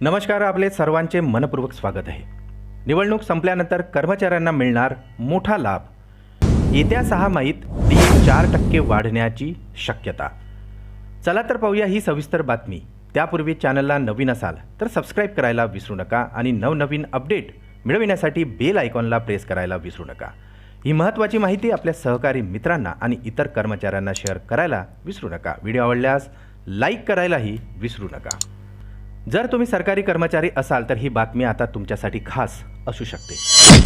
नमस्कार आपले सर्वांचे मनपूर्वक स्वागत आहे. निवडणूक संपल्यानंतर कर्मचाऱ्यांना मिळणार मोठा लाभ. येत्या सहा माहीत डी चार टक्के वाढण्याची शक्यता. चला तर पाहूया ही सविस्तर बातमी. त्यापूर्वी चॅनलला नवीन असाल तर सबस्क्राईब करायला विसरू नका आणि नवनवीन अपडेट मिळविण्यासाठी बेल आयकॉनला प्रेस करायला विसरू नका. ही महत्त्वाची माहिती आपल्या सहकारी मित्रांना आणि इतर कर्मचाऱ्यांना शेअर करायला विसरू नका. व्हिडिओ आवडल्यास लाईक करायलाही विसरू नका. जर तुम्ही सरकारी कर्मचारी असाल तर ही बातमी आता तुमच्यासाठी खास असू शकते.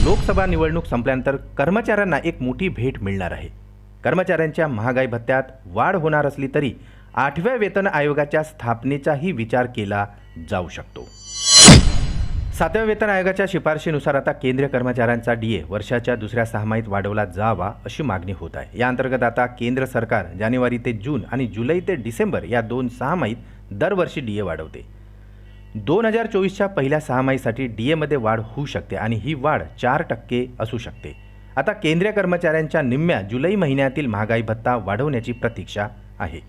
लोकसभा निवडणूक संपल्यानंतर कर्मचाऱ्यांना एक मोठी भेट मिळणार आहे. कर्मचाऱ्यांच्या महागाई भत्त्यात वाढ होणार असली तरी आठव्या वेतन आयोगाच्या स्थापनेचाही विचार केला जाऊ शकतो. सातव्या वेतन आयोगाच्या शिफारशीनुसार आता केंद्रीय कर्मचाऱ्यांचा डीए वर्षाच्या दुसऱ्या सहामाहीत वाढवला जावा अशी मागणी होत आहे. या अंतर्गत आता केंद्र सरकार जानेवारी ते जून आणि जुलै ते डिसेंबर या दोन सहामाहीत दरवर्षी डीए वाढवते. दोन हजार चोवीसच्या पहिल्या सहामाहीसाठी डीएमध्ये वाढ होऊ शकते आणि ही वाढ चार टक्के असू शकते. आता केंद्रीय कर्मचाऱ्यांच्या निम्म्या जुलै महिन्यातील महागाई भत्ता वाढवण्याची प्रतीक्षा आहे.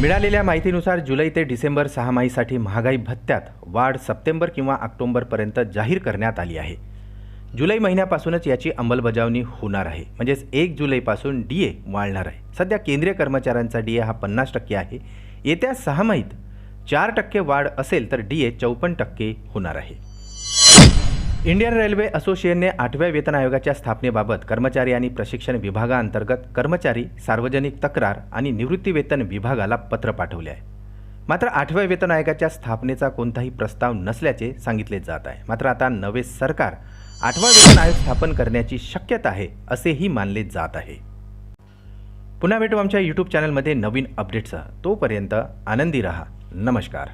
मिळालेल्या माहितीनुसार जुलै ते डिसेंबर सहामाहीसाठी महागाई भत्त्यात वाढ सप्टेंबर किंवा ऑक्टोबरपर्यंत जाहीर करण्यात आली आहे. जुलै महिन्यापासूनच याची अंमलबजावणी होणार आहे. म्हणजेच एक जुलैपासून डी ए वाढणार आहे. सध्या केंद्रीय कर्मचाऱ्यांचा डी ए हा पन्नास टक्के आहे. येत्या सहामाहीत चार टक्के वाढ असेल तर डी ए चौपन्न टक्के होणार आहे. इंडियन रेल्वे असोसिएशनने आठव्या वेतन आयोगाच्या स्थापनेबाबत कर्मचारी आणि प्रशिक्षण विभागाअंतर्गत कर्मचारी सार्वजनिक तक्रार आणि निवृत्तीवेतन विभागाला पत्र पाठवले आहे. मात्र आठव्या वेतन आयोगाच्या स्थापनेचा कोणताही प्रस्ताव नसल्याचे सांगितले जात आहे. मात्र आता नवे सरकार आठवा वेतन आयोग स्थापन करण्याची शक्यता आहे असेही मानले जात आहे. पुन्हा भेटू आमच्या यूट्यूब चॅनलमध्ये नवीन अपडेट्ससह तोपर्यंत आनंदी रहा. नमस्कार.